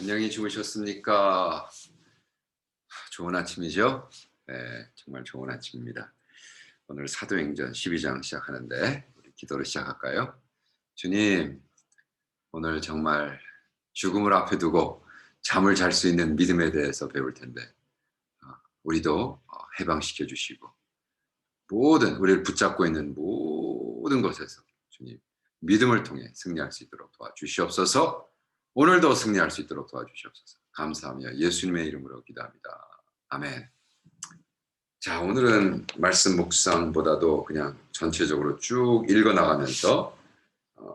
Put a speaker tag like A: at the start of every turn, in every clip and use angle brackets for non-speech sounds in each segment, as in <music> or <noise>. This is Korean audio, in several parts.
A: 안녕히 주무셨습니까? 좋은 아침이죠? 네, 정말 좋은 아침입니다. 오늘 사도행전 12장 시작하는데 우리 기도를 시작할까요? 주님, 오늘 정말 죽음을 앞에 두고 잠을 잘 수 있는 믿음에 대해서 배울 텐데 어, 우리도 어, 해방시켜 주시고 모든 우리를 붙잡고 있는 모든 것에서 주님 믿음을 통해 승리할 수 있도록 도와주시옵소서. 오늘도 승리할 수 있도록 도와주시옵소서. 감사하며 예수님의 이름으로 기도합니다. 아멘. 자, 오늘은 말씀 묵상보다도 그냥 전체적으로 쭉 읽어 나가면서 어,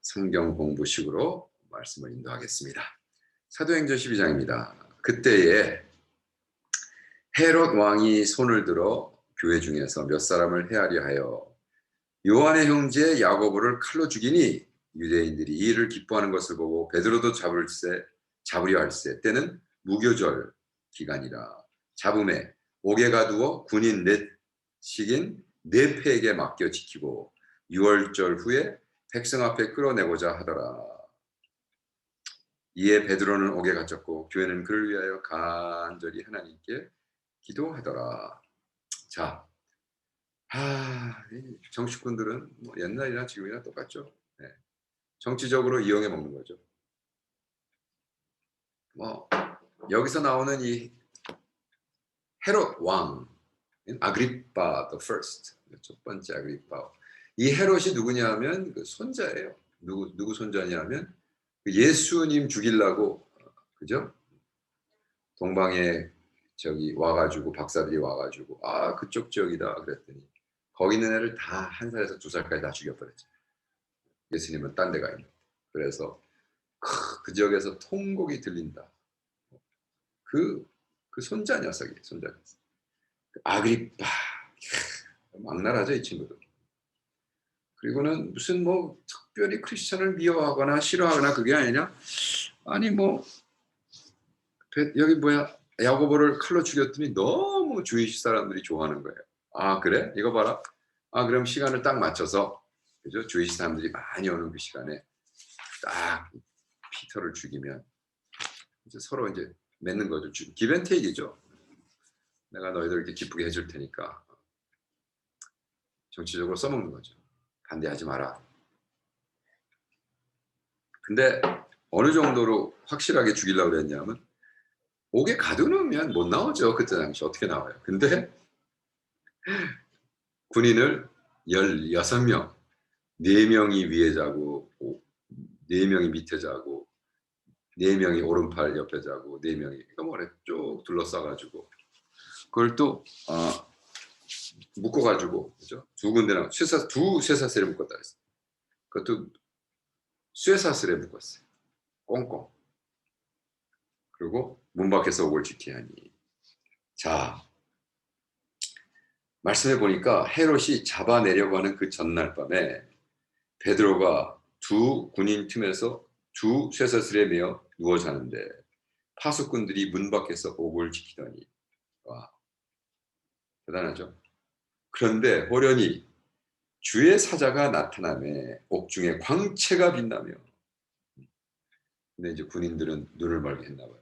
A: 성경 공부식으로 말씀을 인도하겠습니다. 사도행전 12장입니다. 그때에 헤롯 왕이 손을 들어 교회 중에서 몇 사람을 헤아려 하여 요한의 형제 야고보를 칼로 죽이니 유대인들이 이 일을 기뻐하는 것을 보고 베드로도 잡을세 잡으려 할세 때는 무교절 기간이라 잡음에 옥에 가두어 군인 넷씩인 네 패에게 맡겨 지키고 6월절 후에 백성 앞에 끌어내고자 하더라. 이에 베드로는 옥에 갇혔고 교회는 그를 위하여 간절히 하나님께 기도하더라. 자, 아, 정치꾼들은 뭐 옛날이나 지금이나 똑같죠. 네. 정치적으로 이용해 먹는 거죠. 뭐 여기서 나오는 이 헤롯 왕, 아그리파 the first, 첫 번째 아그리파. 이 헤롯이 누구냐면 그 손자예요. 누구 누구 손자냐면 그 예수님 죽이려고 그죠? 동방에 저기 와가지고 박사들이 와가지고 아 그쪽 지역이다 그랬더니 거기 있는 애를 다 한 살에서 두 살까지 다 죽여버렸죠. 예수님은 딴 데가 있는. 그래서 크, 그 지역에서 통곡이 들린다. 그, 그 손자 녀석이 손자 녀석. 그 아그리파. 막나라죠, 이 친구도. 그리고는 무슨 뭐 특별히 크리스천을 미워하거나 싫어하거나 그게 아니냐? 아니 뭐 여기 뭐야 야고보를 칼로 죽였더니 너무 주이시 사람들이 좋아하는 거예요. 아 그래? 이거 봐라. 아 그럼 시간을 딱 맞춰서 그죠? 주이시 사람들이 많이 오는 그 시간에 딱 피터를 죽이면 이제 서로 이제 맺는 거죠. 기벤테이크죠. 내가 너희들 이렇게 기쁘게 해줄 테니까 정치적으로 써먹는 거죠. 반대하지 마라. 근데 어느 정도로 확실하게 죽이려고 그랬냐면 옥에 가두면 못 나오죠. 그때 당시 어떻게 나와요. 근데 군인을 16명, 4명이 위에 자고 4명이 밑에 자고 4명이 오른팔 옆에 자고 4명이 그러니까 뭐래 쭉 둘러싸가지고 그걸 또 어, 묶어가지고 그죠? 두 군데나 쇠사 두 쇠사슬에 묶었다 했어. 그것도 쇠사슬에 묶었어요. 꽁꽁. 그리고 문 밖에서 옥을 지키게 하니. 자, 말씀해 보니까 헤롯이 잡아내려고 하는 그 전날 밤에 베드로가 두 군인 틈에서 두 쇠사슬에 매어 누워 자는데 파수꾼들이 문 밖에서 옥을 지키더니 와 대단하죠. 그런데 호련히 주의 사자가 나타남에 옥중에 광채가 빛나며 근데 이제 군인들은 눈을 멀게 했나 봐요.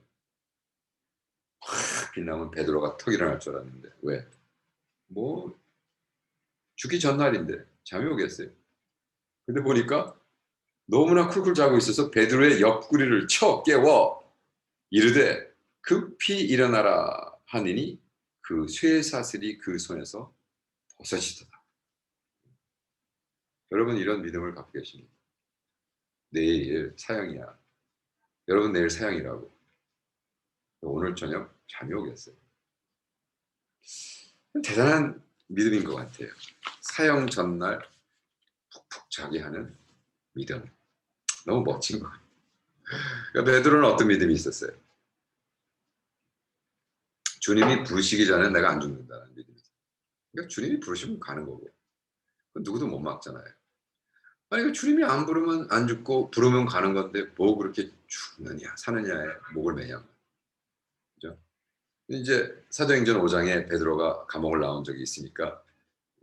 A: 확 빛나면 베드로가 턱 일어날 줄 알았는데 왜? 뭐 죽기 전날인데 잠이 오겠어요. 근데 보니까 너무나 쿨쿨 자고 있어서 베드로의 옆구리를 쳐 깨워 이르되 급히 일어나라 하니니 그 쇠사슬이 그 손에서 벗어지더라. 여러분 이런 믿음을 갖고 계십니까? 내일 사형이야. 여러분 내일 사형이라고. 오늘 저녁 잠이 오겠어요. 대단한 믿음인 것 같아요. 사형 전날 푹푹 자게 하는 믿음. 너무 멋진 거. 그러니까 베드로는 어떤 믿음이 있었어요? 주님이 부르시기 전에 내가 안 죽는다는 믿음이. 그러니까 주님이 부르시면 가는 거고. 누구도 못 막잖아요. 아니 그 주님이 안 부르면 안 죽고 부르면 가는 건데 뭐 그렇게 죽느냐 사느냐에 목을 매냐. 그죠? 이제 사도행전 5장에 베드로가 감옥을 나온 적이 있으니까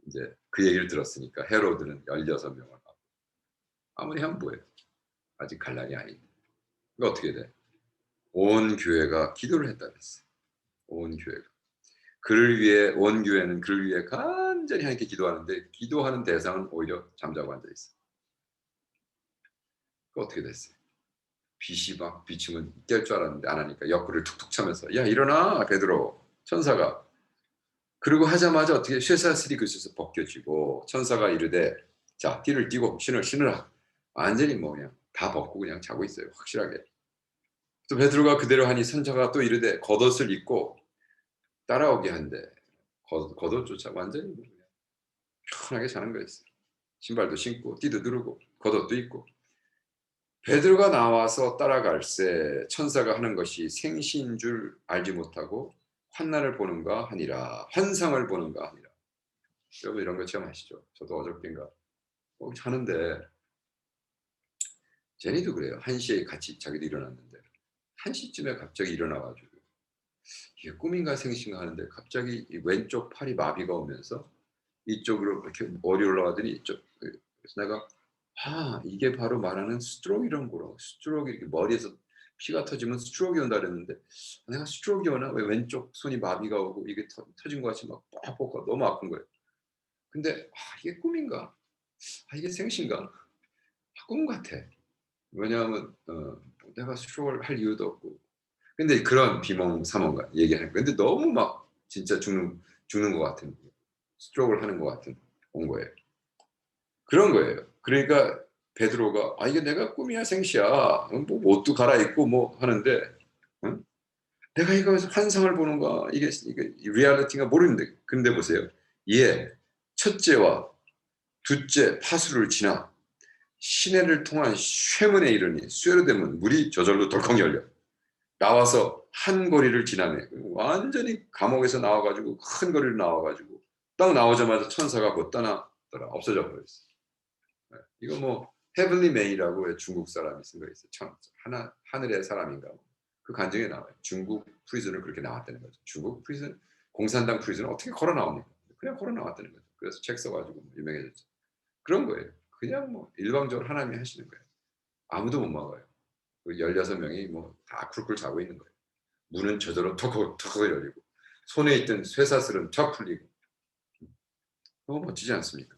A: 이제 그 얘기를 들었으니까 헤로드는 16명을 하고 아무리 하면 뭐예요? 아직 갈 날이 아닌데. 이거 어떻게 돼? 온 교회가 기도를 했다 그랬어요. 온 교회가. 그를 위해 온 교회는 그를 위해 간절히 하나님께 기도하는데 기도하는 대상은 오히려 잠자고 앉아 있어. 그 어떻게 됐어요? 빛이 막 비치면 깰 줄 알았는데 안 하니까 옆구리를 툭툭 차면서 야 일어나 베드로 천사가 그리고 하자마자 어떻게 쇠사슬이 그에서 벗겨지고 천사가 이르되 자 띠를 띠고 신을 신으라. 완전히 뭐 그냥 다 벗고 그냥 자고 있어요 확실하게. 또 베드로가 그대로 하니 선자가 또 이르되 겉옷을 입고 따라오게 한대. 겉, 겉옷조차 완전히 뭐 그냥 편하게 자는 거였어요. 신발도 신고 띠도 누르고 겉옷도 입고. 베드로가 나와서 따라갈새 천사가 하는 것이 생시인 줄 알지 못하고 환난을 보는가 하니라 환상을 보는가 하니라. 여러분 이런 거 체험하시죠. 저도 어저께인가. 꼭 자는데 제니도 그래요. 1시에 같이 자기도 일어났는데. 1시쯤에 갑자기 일어나가지고. 이게 꿈인가 생신가 하는데 갑자기 이 왼쪽 팔이 마비가 오면서 이쪽으로 이렇게 머리 올라가더니 이쪽 그래서 내가 아 이게 바로 말하는 스트로크이란 거라고. 스트로크 이렇게 머리에서 피가 터지면 스트로크 온다 그랬는데 내가 스트로크 오나 왜 왼쪽 손이 마비가 오고 이게 터, 터진 것 같이 막 뻑뻑 너무 아픈 거예요. 근데 아 이게 꿈인가? 아 이게 생신가? 아, 꿈 같아. 왜냐하면 어, 내가 스트로크를 할 이유도 없고. 근데 그런 비몽 사몽가 얘기하는 거. 근데 너무 막 진짜 죽는 죽는 것 같은 스트로크를 하는 것 같은 온 거예요. 그런 거예요. 그러니까 베드로가 아 이게 내가 꿈이야 생시야. 뭐 옷도 갈아입고 뭐 하는데 응? 내가 이거에서 환상을 보는가 이게 이게 리얼리티가 모르는데. 근데 보세요. 예 첫째와 둘째 파수를 지나 시내를 통한 쇠문에 이르니 쇠로 되면 물이 저절로 덜컥 열려 나와서 한 거리를 지나네. 완전히 감옥에서 나와가지고 큰 거리를 나와가지고 딱 나오자마자 천사가 곧 떠나더라. 없어져 버렸어. 이거 뭐 헤블리 메이라고 중국 사람이 쓴 거 있어요. 참 하나 하늘의 사람인가 뭐. 그 간증에 나와요. 중국 프리즌을 그렇게 나왔다는 거죠. 중국 프리즌 공산당 프리즌은 어떻게 걸어 나옵니까? 그냥 걸어 나왔다는 거죠. 그래서 책 써가지고 뭐 유명해졌죠. 그런 거예요. 그냥 뭐 일방적으로 하나님이 하시는 거예요. 아무도 못 막아요. 그 16명이 뭐 다 쿨쿨 자고 있는 거예요. 문은 저절로 턱턱 턱 열리고 손에 있던 쇠사슬은 척 풀리고 너무 멋지지 않습니까?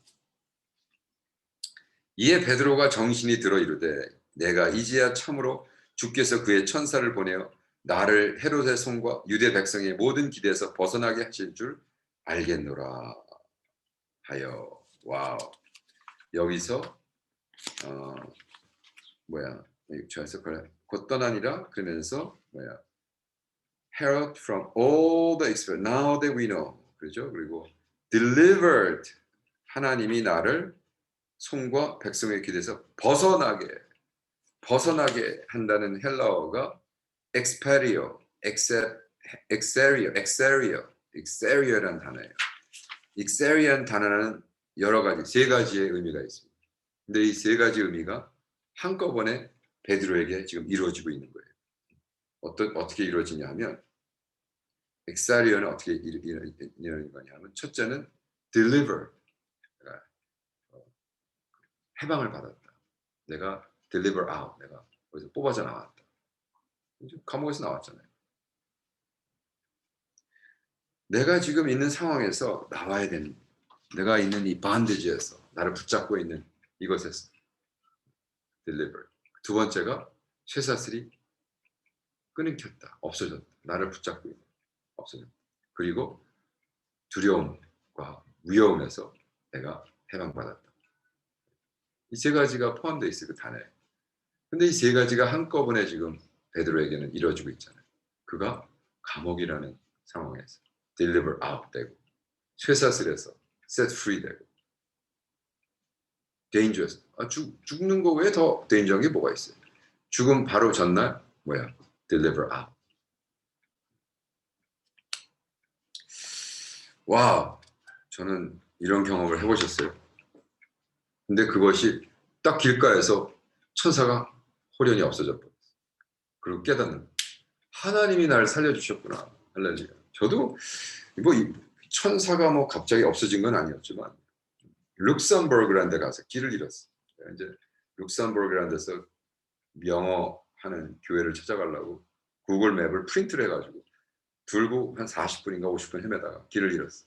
A: 이에 베드로가 정신이 들어 이르되 내가 이제야 참으로 주께서 그의 천사를 보내어 나를 헤롯의 손과 유대 백성의 모든 기대에서 벗어나게 하실 줄 알겠노라 하여. 와우. 여기서 어 뭐야 저에서 그래 곧 떠나니라 그러면서 뭐야 Herod from all the experience now that we know 그렇죠? 그리고 delivered 하나님이 나를 손과 백성의 길에서 벗어나게 벗어나게 한다는 헬라어가 experio, exerio, exerio, exerio라는 단어예요. exerio라는 단어는 여러 가지 세 가지의 의미가 있습니다. 근데 이 세 가지 의미가 한꺼번에 베드로에게 지금 이루어지고 있는 거예요. 어떤 어떻게 이루어지냐 하면 exerio는 어떻게 이루어지는 거냐면 첫째는 deliver 해방을 받았다. 내가 deliver out. 내가 거기서 뽑아져 나왔다. 감옥에서 나왔잖아요. 내가 지금 있는 상황에서 나와야 되는 내가 있는 이 반드지에서 나를 붙잡고 있는 이것에서 deliver. 두 번째가 쇠사슬이 끊겼다. 없어졌다. 나를 붙잡고 있는 없어졌다. 그리고 두려움과 위험에서 내가 해방받았다. 이 세 가지가 포함되어 있어요. 그 단어에. 근데 이 세 가지가 한꺼번에 지금 베드로에게는 이루어지고 있잖아요. 그가 감옥이라는 상황에서 deliver out 되고 쇠사슬에서 set free 되고 dangerous. 아, 죽, 죽는 거 외에 더 danger한 게 뭐가 있어요? 죽음 바로 전날 뭐야? deliver out. 와, 저는 이런 경험을 해보셨어요? 근데 그것이 딱 길가에서 천사가 호련이 없어져 버렸어요. 그리고 깨닫는 하나님이 날 살려주셨구나. 할렐루야. 저도 뭐 천사가 뭐 갑자기 없어진 건 아니었지만 룩셈버그라는 데 가서 길을 잃었어. 이제 룩셈버그라는 데서 영어 하는 교회를 찾아가려고 구글 맵을 프린트를 해가지고 들고 한 40분인가 50분 헤매다가 길을 잃었어.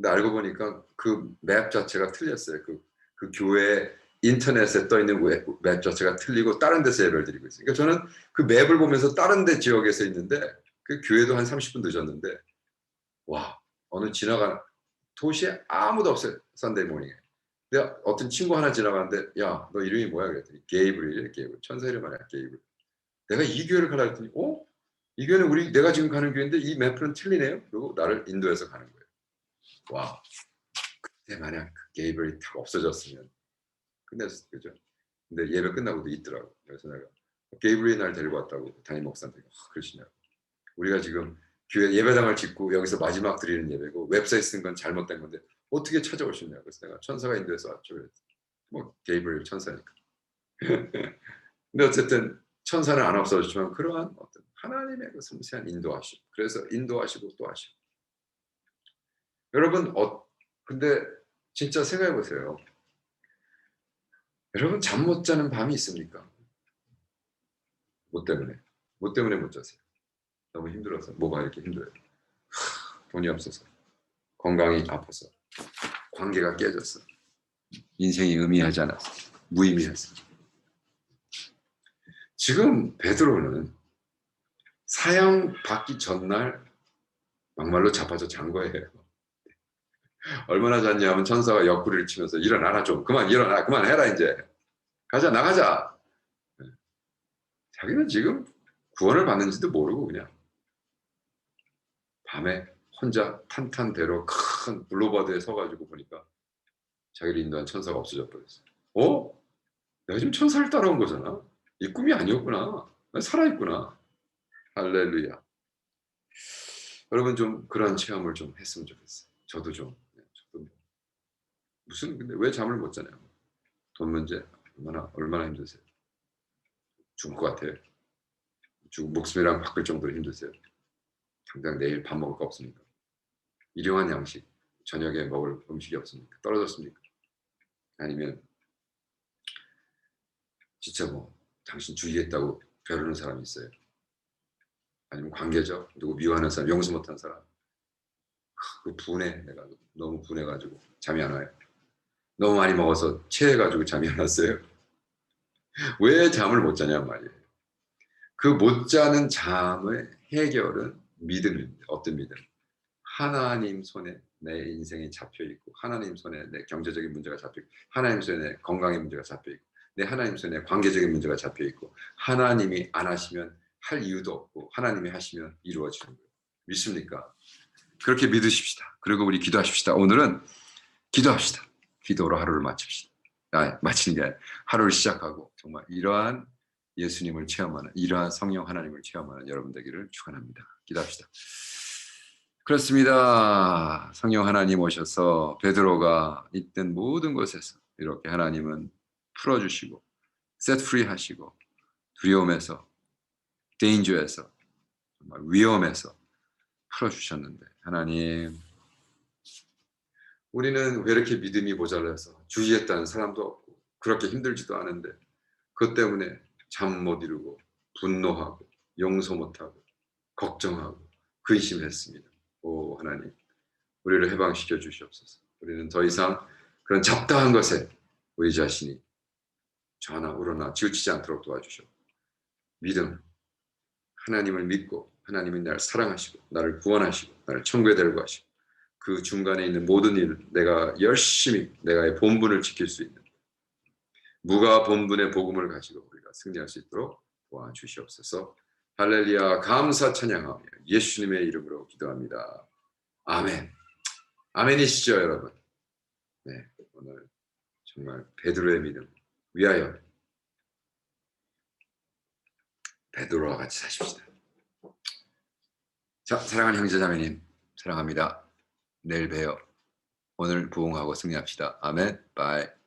A: 근데 알고 보니까 그 맵 자체가 틀렸어요. 그, 그 교회 인터넷에 떠 있는 웹, 맵 자체가 틀리고 다른 데서 예배를 드리고 있어요. 그러니까 저는 그 맵을 보면서 다른 데 지역에서 있는데 그 교회도 한 30분 늦었는데 와 어느 지나가는 도시에 아무도 없어요. 선데이 모닝에. 내가 어떤 친구 하나 지나가는데 야 너 이름이 뭐야 그랬더니 게이브리엘 게이브 천사 이름 아니야 게이브 내가 이 교회를 가라 했더니 어? 이 교회는 우리 내가 지금 가는 교회인데 이 맵은 틀리네요. 그리고 나를 인도해서 가는 거예요. 와 그때 만약 그 게이블이 다 없어졌으면 끝냈어 그죠? 근데 예배 끝나고도 있더라고. 그래서 내가 게이블이 날 데리고 왔다고 담임 목사한테 아, 그러시냐고. 우리가 지금 교회 예배당을 짓고 여기서 마지막 드리는 예배고 웹사이트 쓴 건 잘못된 건데 어떻게 찾아오셨냐고 그래서 내가 천사가 인도해서 왔죠. 뭐 게이블 천사니까. <laughs> 근데 어쨌든 천사는 안 없어졌지만 그러한 어떤 하나님의 그 섬세한 인도하심. 그래서 인도하시고 또 하시고. 여러분 어 근데 진짜 생각해 보세요. 여러분 잠 못 자는 밤이 있습니까? 뭐 때문에? 뭐 때문에 못 자세요? 너무 힘들어서 뭐가 이렇게 힘들어요? 하, 돈이 없어서 건강이 아파서 관계가 깨졌어 인생이 의미하지 않았어 무의미했어 지금 베드로는 사형 받기 전날 막말로 자빠져 잔 거예요 얼마나 잤냐면 천사가 옆구리를 치면서 일어나라 좀 그만 일어나 그만해라 이제 가자 나가자 자기는 지금 구원을 받는지도 모르고 그냥 밤에 혼자 탄탄대로 큰 블루버드에 서가지고 보니까 자기를 인도한 천사가 없어져 버렸어. 어? 내가 지금 천사를 따라온 거잖아. 이 꿈이 아니었구나. 난 살아있구나. 할렐루야. 여러분 좀 그런 체험을 좀 했으면 좋겠어요. 저도 좀. 무슨 근데 왜 잠을 못 자냐고. 돈 문제 얼마나 얼마나 힘드세요. 죽을 것 같아요. 죽 목숨이랑 바꿀 정도로 힘드세요. 당장 내일 밥 먹을 거 없습니까? 일용한 양식 저녁에 먹을 음식이 없습니까? 떨어졌습니까? 아니면 진짜 뭐 당신 죽이겠다고 벼르는 사람이 있어요. 아니면 관계적 누구 미워하는 사람, 용서 못한 사람. 그 분해 내가 너무 분해가지고 잠이 안 와요. 너무 많이 먹어서 체해가지고 잠이 안 왔어요. <laughs> 왜 잠을 못 자냐 말이에요. 그 못 자는 잠의 해결은 믿음입니다. 어떤 믿음? 하나님 손에 내 인생이 잡혀 있고, 하나님 손에 내 경제적인 문제가 잡혀 있고, 하나님 손에 내 건강의 문제가 잡혀 있고, 내 하나님 손에 관계적인 문제가 잡혀 있고, 하나님이 안 하시면 할 이유도 없고, 하나님이 하시면 이루어지는 거예요. 믿습니까? 그렇게 믿으십시다. 그리고 우리 기도하십시다. 오늘은 기도합시다. 기도로 하루를 마칩시다. 아, 마치는 게 하루를 시작하고 정말 이러한 예수님을 체험하는 이러한 성령 하나님을 체험하는 여러분 되기를 축원합니다. 기도합시다. 그렇습니다. 성령 하나님 오셔서 베드로가 있던 모든 곳에서 이렇게 하나님은 풀어주시고 set free 하시고 두려움에서 danger에서 정말 위험에서 풀어주셨는데 하나님 우리는 왜 이렇게 믿음이 모자라서 주의했다는 사람도 없고 그렇게 힘들지도 않은데 그것 때문에 잠 못 이루고 분노하고 용서 못하고 걱정하고 근심했습니다. 오 하나님 우리를 해방시켜 주시옵소서. 우리는 더 이상 그런 잡다한 것에 우리 자신이 좌나 우러나 치우치지 않도록 도와주시오. 믿음 하나님을 믿고 하나님이 나를 사랑하시고 나를 구원하시고 나를 천국에 데리고 가시고 그 중간에 있는 모든 일 내가 열심히 내가의 본분을 지킬 수 있는 무가 본분의 복음을 가지고 우리가 승리할 수 있도록 도와주시옵소서. 할렐루야 감사 찬양하며 예수님의 이름으로 기도합니다. 아멘. 아멘이시죠 여러분. 네 오늘 정말 베드로의 믿음 위하여 베드로와 같이 사십시다. 자 사랑하는 형제자매님 사랑합니다. 내일 봬요. 오늘 부흥하고 승리합시다. 아멘. 바이.